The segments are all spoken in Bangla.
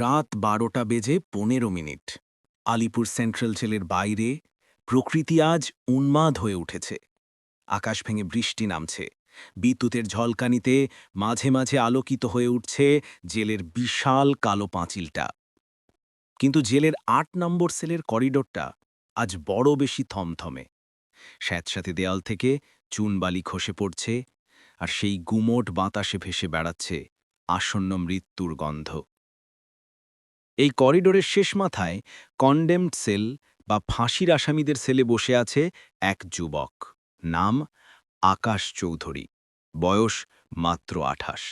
রাত বারোটা বেজে পনেরো মিনিট। আলিপুর সেন্ট্রাল জেলের বাইরে প্রকৃতি আজ উন্মাদ হয়ে উঠেছে। আকাশ ভেঙে বৃষ্টি নামছে। বিদ্যুতের ঝলকানিতে মাঝে মাঝে আলোকিত হয়ে উঠছে জেলের বিশাল কালো পাঁচিলটা। কিন্তু জেলের আট নম্বর সেলের করিডোরটা আজ বড় বেশি থমথমে। স্যাঁতস্যাঁতে দেয়াল থেকে চুনবালি খসে পড়ছে আর সেই গুমোট বাতাসে ভেসে বেড়াচ্ছে আসন্ন মৃত্যুর গন্ধ। এই করিডোরের শেষ মাথায় কন্ডেমড সেল বা ফাঁসির আসামিদের সেলে বসে আছে এক যুবক। নাম আকাশ চৌধুরী। বয়স মাত্র আঠাশ।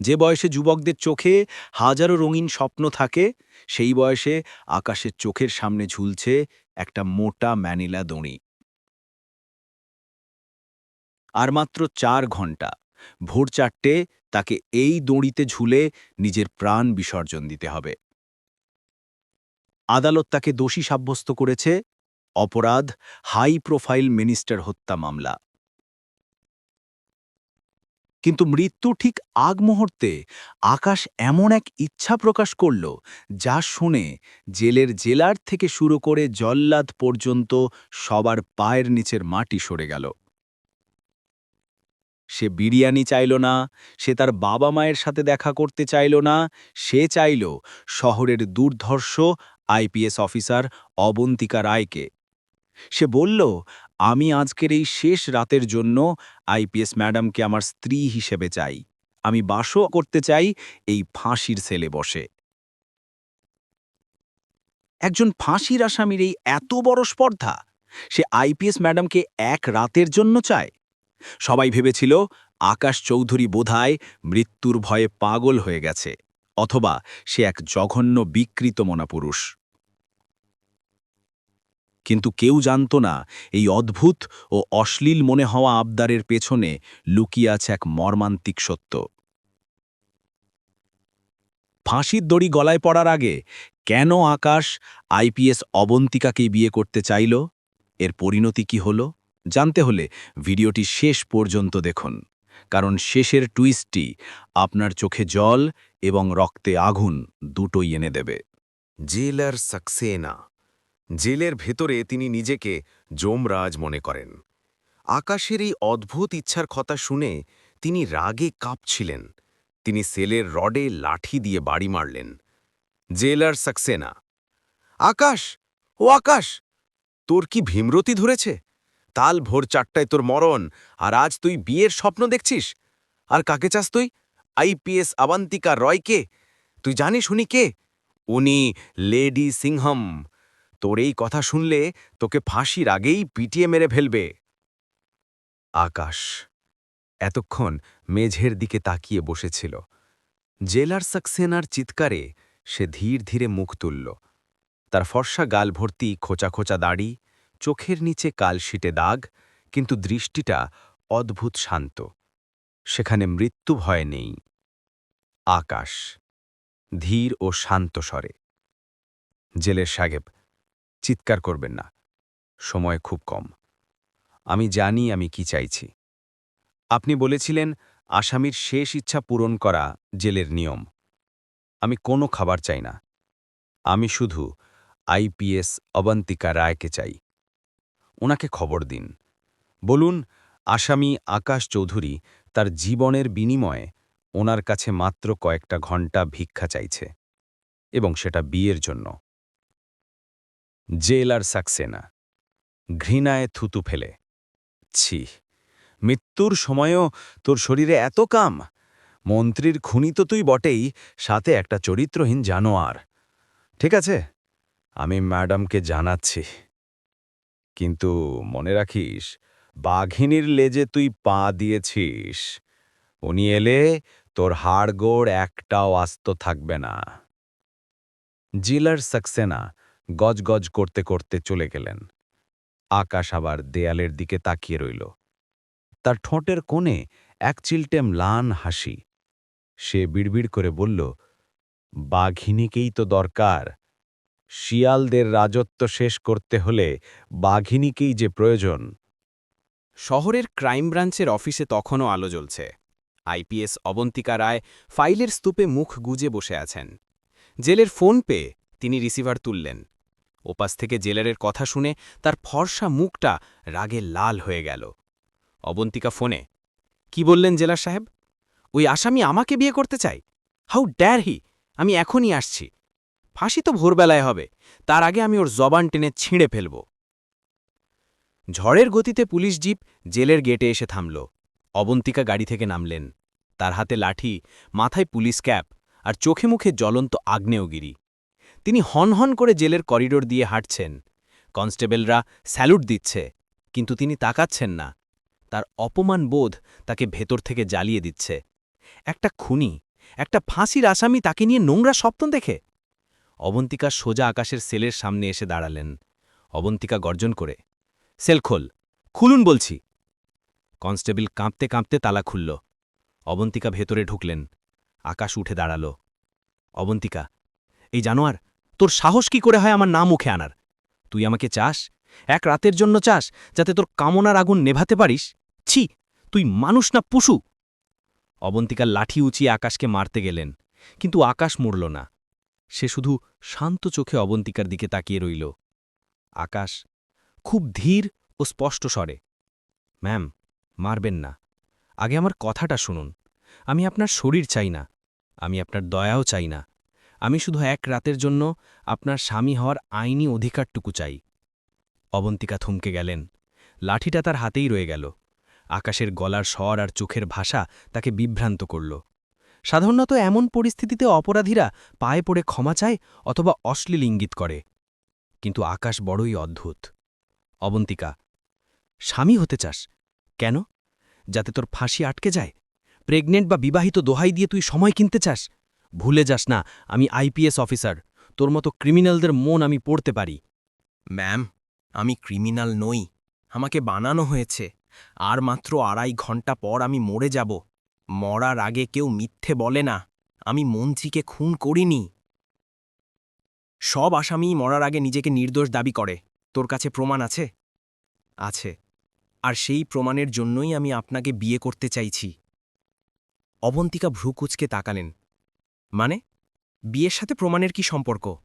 যে বয়সে যুবকদের চোখে হাজারো রঙিন স্বপ্ন থাকে, সেই বয়সে আকাশের চোখের সামনে ঝুলছে একটা মোটা ম্যানিলা দড়ি। আর মাত্র চার ঘণ্টা ভোর চারটে তাকে এই দড়িতে ঝুলে নিজের প্রাণ বিসর্জন দিতে হবে। আদালত তাকে দোষী সাব্যস্ত করেছে। অপরাধ, হাই প্রোফাইল মিনিস্টার হত্যা মামলা। কিন্তু মৃত্যু ঠিক আগ মুহূর্তে আকাশ এমন এক ইচ্ছা প্রকাশ করল, যা শুনে জেলের জেলার থেকে শুরু করে জল্লাদ পর্যন্ত সবার পায়ের নিচের মাটি সরে গেল। সে বিরিয়ানি চাইল না, সে তার বাবা মায়ের সাথে দেখা করতে চাইল না, সে চাইল শহরের দুর্ধর্ষ আইপিএস অফিসার অবন্তিকা রায়কে। সে বলল, আমি আজকের এই শেষ রাতের জন্য আইপিএস ম্যাডামকে আমার স্ত্রী হিসেবে চাই। আমি বাসও করতে চাই এই ফাঁসির সেলে বসে। একজন ফাঁসির আসামির এই এত বড় স্পর্ধা, সে আইপিএস ম্যাডামকে এক রাতের জন্য চায়? সবাই ভেবেছিল, আকাশ চৌধুরী বোধায় মৃত্যুর ভয়ে পাগল হয়ে গেছে, অথবা সে এক জঘন্য বিকৃত মনা পুরুষ। কিন্তু কেউ জানত না এই অদ্ভুত ও অশ্লীল মনে হওয়া আবদারের পেছনে লুকিয়ে আছে এক মর্মান্তিক সত্য। ফাঁসির দড়ি গলায় পড়ার আগে কেন আকাশ আইপিএস অবন্তিকাকেই বিয়ে করতে চাইল? এর পরিণতি কি হল? জানতে হলে ভিডিওটি শেষ পর্যন্ত দেখুন, কারণ শেষের টুইস্টটি আপনার চোখে জল এবং রক্তে আগুন দুটোই এনে দেবে। জেলার সাকসেনা। জেলের ভেতরে তিনি নিজেকে যমরাজ মনে করেন। আকাশের এই অদ্ভুত ইচ্ছার কথা শুনে তিনি রাগে কাঁপছিলেন। তিনি সেলের রডে লাঠি দিয়ে বাড়ি মারলেন। জেলার সাকসেনা, আকাশ, ও আকাশ, তোর কি ভীমরতি ধরেছে? তাল ভোর চারটায় তোর মরণ, আর আজ তুই বিয়ের স্বপ্ন দেখছিস? আর কাকে চাস তুই? আইপিএস আবান্তিকা রয়কে? তুই জানিস উনি কে? উনি লেডি সিংহম। তোর এই কথা শুনলে তোকে ফাঁসির আগেই পিটিয়ে মেরে ফেলবে। আকাশ এতক্ষণ মেঝের দিকে তাকিয়ে বসেছিল। জেলার সাকসেনার চিৎকারে সে ধীর ধীরে মুখ তুলল। তার ফর্সা গাল ভর্তি খোঁচা খোঁচা দাড়ি, চোখের নিচে কালশিটে দাগ, কিন্তু দৃষ্টিটা অদ্ভুত শান্ত। সেখানে মৃত্যু ভয় নেই। আকাশ ধীর ও শান্ত স্বরে, জেলের সাহেব চিৎকার করবেন না। সময় খুব কম। আমি জানি আমি কি চাইছি। আপনি বলেছিলেন, আসামির শেষ ইচ্ছা পূরণ করা জেলের নিয়ম। আমি কোনো খাবার চাই না। আমি শুধু আইপিএস অবন্তিকা রায়কে চাই। ওনাকে খবর দিন। বলুন, আসামি আকাশ চৌধুরী তার জীবনের বিনিময়ে ওনার কাছে মাত্র কয়েকটা ঘণ্টা ভিক্ষা চাইছে এবং সেটা বিয়ের জন্য। জেলার সাকসেনা। ঘৃণায় থুতু ফেলে। ছি, মৃত্যুর সময়ও তোর শরীরে এত কাম। মন্ত্রীর খুনি তো তুই বটেই, সাথে একটা চরিত্রহীন জানোয়ার। ঠিক আছে, আমি ম্যাডামকে জানাচ্ছি। কিন্তু মনে রাখিস, বাঘিনীর লেজে তুই পা দিয়েছিস। উনি এলে তোর হাড়গোড় একটাও আস্ত থাকবে না। জিলার সাকসেনা গজগজ করতে করতে চলে গেলেন। আকাশ আবার দেয়ালের দিকে তাকিয়ে রইল। তার ঠোঁটের কোণে এক চিলটে ম্লান হাসি। সে বিড়বিড় করে বলল, বাঘিনীকেই তো দরকার। শিয়ালদের রাজত্ব শেষ করতে হলে বাঘিনীকেই যে প্রয়োজন। শহরের ক্রাইম ব্রাঞ্চের অফিসে তখনও আলো জ্বলছে। আইপিএস অবন্তিকা রায় ফাইলের স্তূপে মুখ গুজে বসে আছেন। জেলের ফোন পেয়ে তিনি রিসিভার তুললেন। ওপাশ থেকে জেলারের কথা শুনে তার ফর্সা মুখটা রাগে লাল হয়ে গেল। অবন্তিকা ফোনে, কি বললেন জেলার সাহেব? ওই আসামি আমাকে বিয়ে করতে চাই হাউ ড্যার হি? আমি এখনই আসছি। ফাঁসি তো ভোরবেলায় হবে। তার আগে আমি ওর জবান টেনে ছিঁড়ে ফেলব। ঝড়ের গতিতে পুলিশ জিপ জেলের গেটে এসে থামল। অবন্তিকা গাড়ি থেকে নামলেন। তার হাতে লাঠি, মাথায় পুলিশ ক্যাপ আর চোখে মুখে জ্বলন্ত আগ্নেয়গিরি। তিনি হনহন করে জেলের করিডোর দিয়ে হাঁটছেন। কনস্টেবলরা স্যালুট দিচ্ছে, কিন্তু তিনি তাকাচ্ছেন না। তার অপমান বোধ তাকে ভেতর থেকে জ্বালিয়ে দিচ্ছে। একটা খুনি, একটা ফাঁসির আসামি তাকে নিয়ে নোংরা স্বপ্ন দেখে। অবন্তিকা সোজা আকাশের সেলের সামনে এসে দাঁড়ালেন। অবন্তিকা গর্জন করে, সেল খোল, খুলুন বলছি। কনস্টেবল কাঁপতে কাঁপতে তালা খুলল। অবন্তিকা ভেতরে ঢুকলেন, আকাশ উঠে দাঁড়াল। অবন্তিকা, এই জানোয়ার তোর সাহস কি করে হয় আমার না মুখে আনার? তুই আমাকে চাস? এক রাতের জন্য চাস, যাতে তোর কামনার আগুন নেভাতে পারিস? ছি, তুই মানুষ না পশু? অবন্তিকার লাঠি উঁচিয়ে আকাশকে মারতে গেলেন, কিন্তু আকাশ মরল না। সে শুধু শান্ত চোখে অবন্তিকার দিকে তাকিয়ে রইল। আকাশ খুব ধীর ও স্পষ্ট স্বরে, ম্যাম, মারবেন না। আগে আমার কথাটা শুনুন। আমি আপনার শরীর চাই না। আমি আপনার দয়াও চাই না। আমি শুধু এক রাতের জন্য আপনার স্বামী হওয়ার আইনি অধিকারটুকু চাই। অবন্তিকা থমকে গেলেন। লাঠিটা তার হাতেই রয়ে গেল। আকাশের গলার স্বর আর চোখের ভাষা তাকে বিভ্রান্ত করল। সাধারণত এমন পরিস্থিতিতে অপরাধীরা পায়ে পড়ে ক্ষমা চায় অথবা অশ্লীল ইঙ্গিত করে। কিন্তু আকাশ বড়ই অদ্ভুত। অবন্তিকা, স্বামী হতে চাস? কেন? যাতে তোর ফাঁসি আটকে যায়? প্রেগনেন্ট বা বিবাহিত দোহাই দিয়ে তুই সময় কিনতে চাস? ভুলে যাস না, আমি আইপিএস অফিসার। তোর মতো ক্রিমিনালদের মন আমি পড়তে পারি। ম্যাম, আমি ক্রিমিনাল নই। আমাকে বানানো হয়েছে। আর মাত্র আড়াই ঘণ্টা পর আমি মরে যাব। মরার আগে কেউ মিথ্যে বলে না। আমি মন্ত্রীকে খুন করিনি। সব আসামি মরার আগে নিজেকে নির্দোষ দাবি করে। তোর কাছে প্রমাণ আছে? আছে। আর সেই প্রমাণের জন্যই আমি আপনাকে বিয়ে করতে চাইছি। অবন্তিকা ভ্রুকুচকে তাকালেন। মানে? বিয়ের সাথে প্রমাণের কি সম্পর্ক?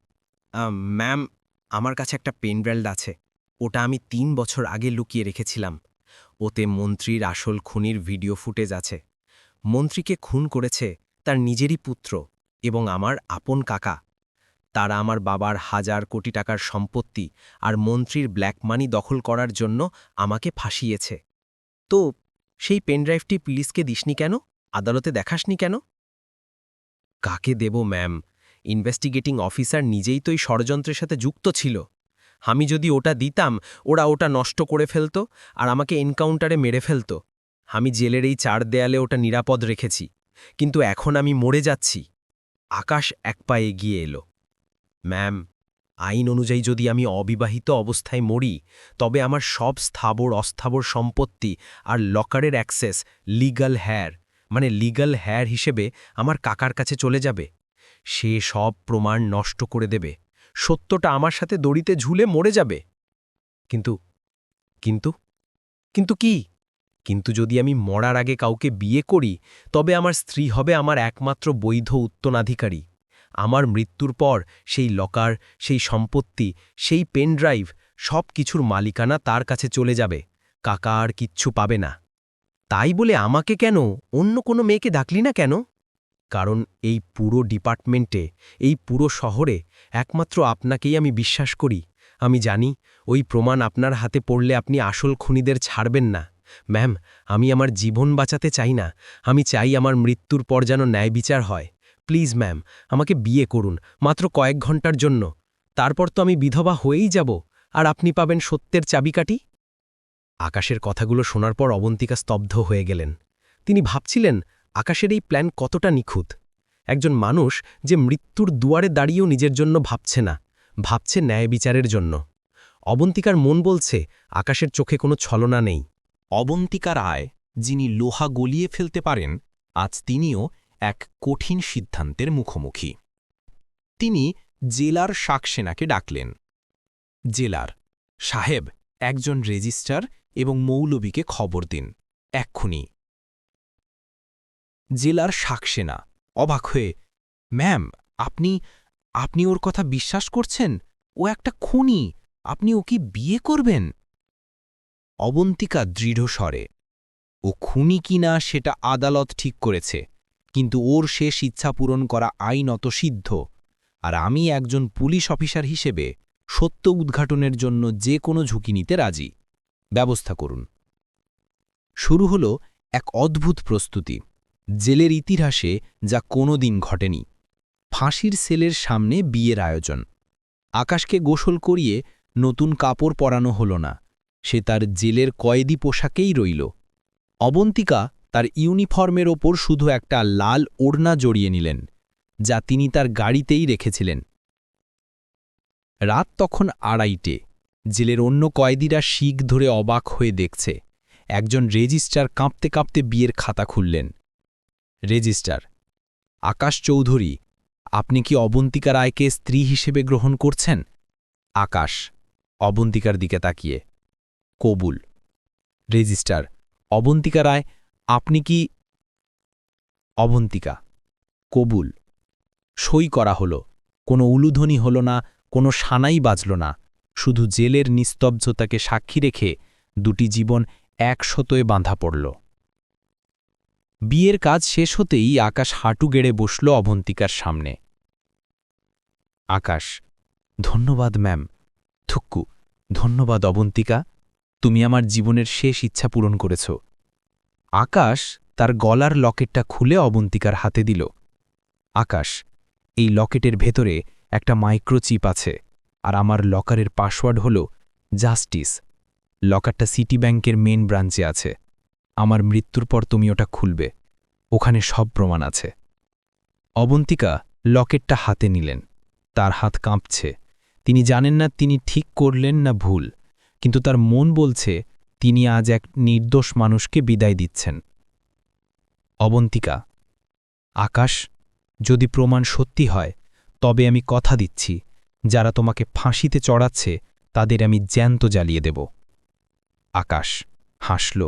ম্যাম আমার কাছে একটা পেনড্রাইভ আছে। ওটা আমি তিন বছর আগে লুকিয়ে রেখেছিলাম। ওতে মন্ত্রীর আসল খুনির ভিডিও ফুটেজ আছে। মন্ত্রীকে খুন করেছে তার নিজেরই পুত্র এবং আমার আপন কাকা। তারা আমার বাবার হাজার কোটি টাকার সম্পত্তি আর মন্ত্রীর ব্ল্যাক মানি দখল করার জন্য আমাকে ফাঁসিয়েছে। তো, সেই পেনড্রাইভটি পুলিশকে দিসনি কেন? আদালতে দেখাসনি কেন? কাকে দেব, ম্যাম? ইনভেস্টিগেটিং অফিসার নিজেই তো এই ষড়যন্ত্রের সাথে যুক্ত ছিল। আমি যদি ওটা দিতাম, ওরা ওটা নষ্ট করে ফেলত আর আমাকে এনকাউন্টারে মেরে ফেলত। আমি জেলের এই চার দেয়ালে ওটা নিরাপদ রেখেছি, কিন্তু এখন আমি মরে যাচ্ছি। আকাশ এক পা এগিয়ে এলো। ম্যাম, আইন অনুযায়ী যদি আমি অবিবাহিত অবস্থায় মরি, তবে আমার সব স্থাবর অস্থাবর সম্পত্তি আর লকারের অ্যাক্সেস, লিগাল হ্যার মানে লিগাল হ্যার হিসেবে আমার কাকার কাছে চলে যাবে। সে সব প্রমাণ নষ্ট করে দেবে। সত্যটা আমার সাথে দড়িতে ঝুলে মরে যাবে। কিন্তু কিন্তু কিন্তু কি? কিন্তু যদি আমি মরার আগে কাউকে বিয়ে করি, তবে আমার স্ত্রী হবে আমার একমাত্র বৈধ উত্তরাধিকারী। আমার মৃত্যুর পর সেই লকার, সেই সম্পত্তি, সেই পেনড্রাইভ সব কিছুর মালিকানা তার কাছে চলে যাবে। কাকা আর কিচ্ছু পাবে না। তাই বলে আমাকে কেন অন্য কোনো মেয়েকে ডাকলি না কেন? কারণ এই পুরো ডিপার্টমেন্টে, এই পুরো শহরে একমাত্র আপনাকেই আমি বিশ্বাস করি। আমি জানি ওই প্রমাণ আপনার হাতে পড়লে আপনি আসল খুনিদের ছাড়বেন না। ম্যাম, আমি আমার জীবন বাঁচাতে চাই না। আমি চাই আমার মৃত্যুর পর যেন ন্যায় বিচার হয়। প্লিজ ম্যাম, আমাকে বিয়ে করুন, মাত্র কয়েক ঘণ্টার জন্য। তারপর তো আমি বিধবা হয়েই যাব। আর আপনি পাবেন সত্যের চাবিকাঠি? আকাশের কথাগুলো শোনার পর অবন্তিকা স্তব্ধ হয়ে গেলেন। তিনি ভাবছিলেন, আকাশের এই প্ল্যান কতটা নিখুঁত? একজন মানুষ যে মৃত্যুর দুয়ারে দাঁড়িয়েও নিজের জন্য ভাবছে না, ভাবছে ন্যায় বিচারের জন্য। অবন্তিকার মন বলছে, আকাশের চোখে কোনো ছলনা নেই। অবন্তিকা রায় যিনি লোহা গলিয়ে ফেলতে পারেন, আজ তিনিও এক কঠিন সিদ্ধান্তের মুখোমুখি। তিনি জেলার শাকসেনাকে ডাকলেন। জেলার, সাহেব, একজন রেজিস্ট্রার এবং মৌলবীকে খবর দিন। এক্ষুনি জেলার শাকসেনা, অবাক হয়ে, ম্যাম, আপনি আপনি ওর কথা বিশ্বাস করছেন? ও একটা খুনি। আপনি ওকে বিয়ে করবেন? অবন্তিকা দৃঢ় স্বরে, ও খুনি কিনা সেটা আদালত ঠিক করেছে, কিন্তু ওর শেষ ইচ্ছা পূরণ করা আইনত সিদ্ধ। আর আমি একজন পুলিশ অফিসার হিসেবে সত্য উদ্ঘাটনের জন্য যে কোনো ঝুঁকি নিতে রাজি। ব্যবস্থা করুন। শুরু হল এক অদ্ভুত প্রস্তুতি। জেলের ইতিহাসে যা কোনো দিন ঘটেনি। ফাঁসির সেলের সামনে বিয়ের আয়োজন। আকাশকে গোসল করিয়ে নতুন কাপড় পরানো হল না। সে তার জেলের কয়েদি পোশাকেই রইল। অবন্তিকা তার ইউনিফর্মের ওপর শুধু একটা লাল ওড়না জড়িয়ে নিলেন, যা তিনি তার গাড়িতেই রেখেছিলেন। রাত তখন আড়াইটে। জেলের অন্য কয়েদিরা শিখ ধরে অবাক হয়ে দেখছে। একজন রেজিস্ট্রার কাঁপতে কাঁপতে বিয়ের খাতা খুললেন। রেজিস্ট্রার, আকাশ চৌধুরী, আপনি কি অবন্তিকা রায়কে স্ত্রী হিসেবে গ্রহণ করছেন? আকাশ, অবন্তিকার দিকে তাকিয়ে। কবুল। রেজিস্ট্রার, অবন্তিকা রায়, আপনি কি অবন্তিকা? কবুল। সই করা হলো। কোনো উলুধ্বনি হল না, কোনো সানাই বাজল না। শুধু জেলের নিস্তব্ধতাকে সাক্ষী রেখে দুটি জীবন একশতয়ে বাঁধা পড়ল। বিয়ের কাজ শেষ হতেই আকাশ হাঁটু গেড়ে বসল অবন্তিকার সামনে। আকাশ, ধন্যবাদ ম্যাম। থুক্কু, ধন্যবাদ অবন্তিকা, তুমি আমার জীবনের শেষ ইচ্ছা পূরণ করেছ। আকাশ তার গলার লকেটটা খুলে অবন্তিকার হাতে দিল। আকাশ, এই লকেটের ভেতরে একটা মাইক্রোচিপ আছে। আর আমার লকারের পাসওয়ার্ড হল জাস্টিস। লকারটা সিটি ব্যাংকের মেন ব্রাঞ্চে আছে। আমার মৃত্যুর পর তুমি ওটা খুলবে। ওখানে সব প্রমাণ আছে। অবন্তিকা লকেটটা হাতে নিলেন। তার হাত কাঁপছে। তিনি জানেন না তিনি ঠিক করলেন না ভুল। কিন্তু তার মন বলছে, তিনি আজ এক নির্দোষ মানুষকে বিদায় দিচ্ছেন। অবন্তিকা, আকাশ, যদি প্রমাণ সত্যি হয়, তবে আমি কথা দিচ্ছি। যারা তোমাকে ফাঁসিতে চড়াচ্ছে, তাদের আমি জ্যান্ত জ্বালিয়ে দেব। আকাশ হাসল,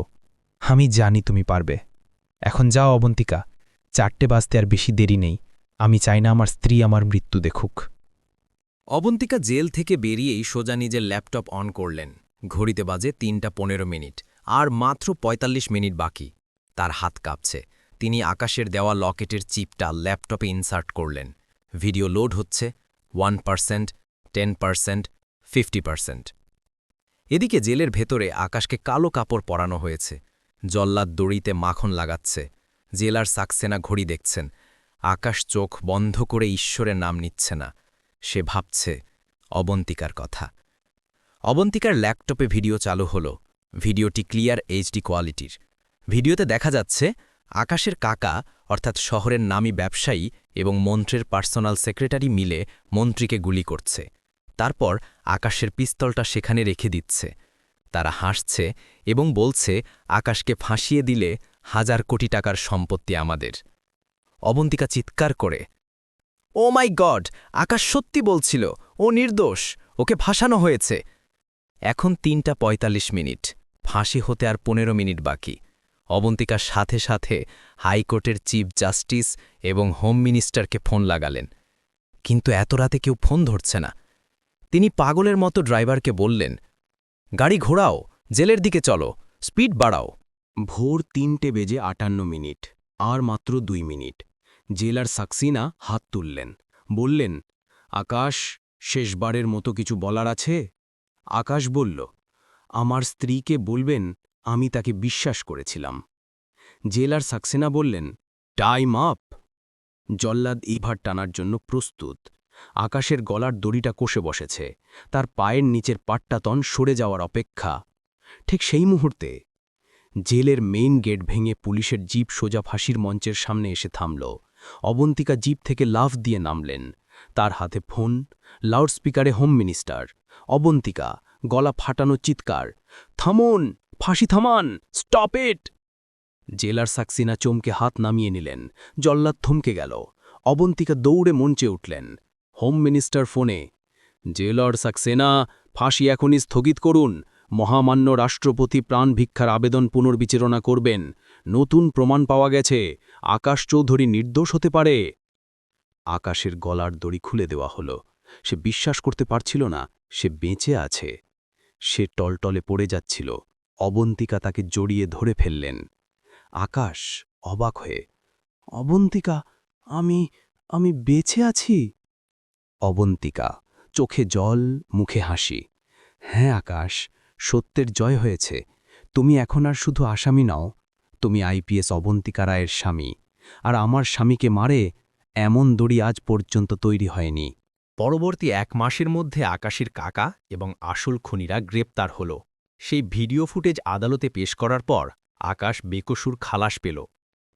আমি জানি তুমি পারবে। এখন যাও অবন্তিকা, চারটে বাজতে আর বেশি দেরি নেই। আমি চাই না আমার স্ত্রী আমার মৃত্যু দেখুক। অবন্তিকা জেল থেকে বেরিয়েই সোজা নিজের ল্যাপটপ অন করলেন। ঘড়িতে বাজে তিনটা পনেরো মিনিট, আর মাত্র ৪৫ মিনিট বাকি। তার হাত কাঁপছে। তিনি আকাশের দেওয়া লকেটের চিপটা ল্যাপটপে ইনসার্ট করলেন। ভিডিও লোড হচ্ছে one percent ten percent fifty percent এদিকে জেলের ভেতরে আকাশকে কালো কাপড় পরানো হয়েছে। জল্লাদ দড়িতে মাখন লাগাচ্ছে। জেলার সাকসেনা ঘড়ি দেখছেন। আকাশ চোখ বন্ধ করে ঈশ্বরের নাম নিচ্ছে না। সে ভাবছে, অবন্তিকার কথা। অবন্তিকার ল্যাপটপে ভিডিও চালু হল। ভিডিওটি ক্লিয়ার এইচডি কোয়ালিটির। ভিডিওতে দেখা যাচ্ছে আকাশের কাকা, অর্থাৎ শহরের নামী ব্যবসায়ী এবং মন্ত্রের পার্সোনাল সেক্রেটারি মিলে মন্ত্রীকে গুলি করছে। তারপর আকাশের পিস্তলটা সেখানে রেখে দিচ্ছে। তারা হাসছে এবং বলছে, আকাশকে ফাঁসিয়ে দিলে হাজার কোটি টাকার সম্পত্তি আমাদের। অবন্তিকা চিৎকার করে, ও মাই গড, আকাশ সত্যি বলছিল, ও নির্দোষ, ওকে ফাঁসানো হয়েছে। এখন তিনটা ৪৫ মিনিট, ফাঁসি হতে আর পনেরো মিনিট বাকি। অবন্তিকার সাথে সাথে হাইকোর্টের চিফ জাস্টিস এবং হোম মিনিস্টারকে ফোন লাগালেন। কিন্তু এত রাতে কেউ ফোন ধরছে না। তিনি পাগলের মতো ড্রাইভারকে বললেন, গাড়ি ঘোরাও, জেলের দিকে চলো, স্পিড বাড়াও। ভোর তিনটে বেজে আটান্ন মিনিট, আর মাত্র দুই মিনিট। জেলার সাকসিনা হাত তুললেন, বললেন, আকাশ, শেষবারের মতো কিছু বলার আছে? আকাশ বলল, আমার স্ত্রীকে বলবেন আমি তাকে বিশ্বাস করেছিলাম। জেলার সাকসেনা বললেন টাইম আপ জল্লাদ ইভার টানার জন্য প্রস্তুত। আকাশের গলার দড়িটা কষে বসেছে। তার পায়ের নিচের পাট্টাতন সরে যাওয়ার অপেক্ষা। ঠিক সেই মুহূর্তে জেলের মেইন গেট ভেঙে পুলিশের জিপ সোজা ফাঁসির মঞ্চের সামনে এসে থামল। অবন্তিকা জিপ থেকে লাফ দিয়ে নামলেন। তার হাতে ফোন, লাউডস্পিকারে হোম মিনিস্টার। অবন্তিকা, গলা ফাটানো চিৎকার, থামুন! ফাঁসি থামান স্টপ ইট জেলার সাকসিনা চমকে হাত নামিয়ে নিলেন, জল্লাদ থমকে গেল, অবন্তিকা দৌড়ে মঞ্চে উঠলেন, হোম মিনিস্টার ফোনে, জেলার সাকসেনা, ফাঁসি এখনই স্থগিত করুন, মহামান্য রাষ্ট্রপতি প্রাণ ভিক্ষার আবেদন পুনর্বিচারণা করবেন, নতুন প্রমাণ পাওয়া গেছে, আকাশ চৌধুরী নির্দোষ হতে পারে আকাশের গলার দড়ি খুলে দেওয়া হল, সে বিশ্বাস করতে পারছিল না, সে বেঁচে আছে, সে টলটলে পড়ে যাচ্ছিল অবন্তিকা তাকে জড়িয়ে ধরে ফেললেন। আকাশ অবাক হয়ে, অবন্তিকা, আমি আমি বেঁচে আছি? অবন্তিকা চোখে জল, মুখে হাসি হ্যাঁ আকাশ, সত্যের জয় হয়েছে। তুমি এখন আর শুধু আসামি নাও, তুমি আইপিএস অবন্তিকা রায়ের স্বামী, আর আমার স্বামীকে মারে এমন দড়ি আজ পর্যন্ত তৈরি হয়নি। পরবর্তী এক মাসের মধ্যে আকাশের কাকা এবং আসল খুনিরা গ্রেপ্তার হল। সেই ভিডিও ফুটেজ আদালতে পেশ করার পর আকাশ বেকসুর খালাস পেল।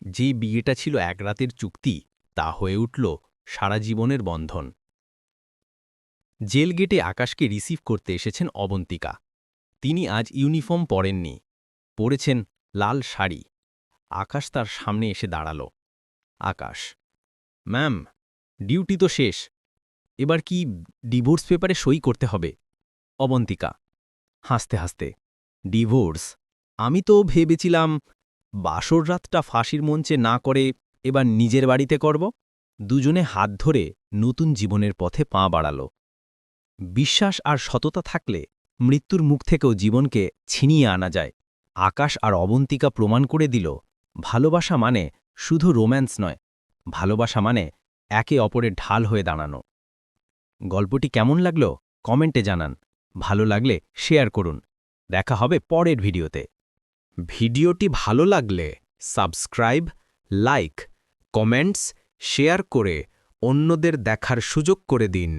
যে বিয়েটা ছিল এক রাতের চুক্তি, তা হয়ে উঠল সারা জীবনের বন্ধন। জেল গেটে আকাশকে রিসিভ করতে এসেছেন অবন্তিকা। তিনি আজ ইউনিফর্ম পরেননি। পরেছেন লাল শাড়ি। আকাশ তার সামনে এসে দাঁড়াল। আকাশ, ম্যাম, ডিউটি তো শেষ। এবার কি ডিভোর্স পেপারে সই করতে হবে? অবন্তিকা হাসতে হাসতে, ডিভোর্স? আমি তো ভেবেছিলাম বাসর রাতটা ফাঁসির মঞ্চে না করে এবার নিজের বাড়িতে করব। দুজনে হাত ধরে নতুন জীবনের পথে পা বাড়াল। বিশ্বাস আর সততা থাকলে মৃত্যুর মুখ থেকেও জীবনকে ছিনিয়ে আনা যায়। আকাশ আর অবন্তিকা প্রমাণ করে দিল, ভালোবাসা মানে শুধু রোম্যান্স নয়, ভালোবাসা মানে একে অপরের ঢাল হয়ে দাঁড়ানো। গল্পটি কেমন লাগল? কমেন্টে জানান। ভালো লাগলে শেয়ার করুন। দেখা হবে পরের ভিডিওতে। ভিডিওটি ভালো লাগলে সাবস্ক্রাইব, লাইক, কমেন্টস, শেয়ার করে অন্যদের দেখার সুযোগ করে দিন।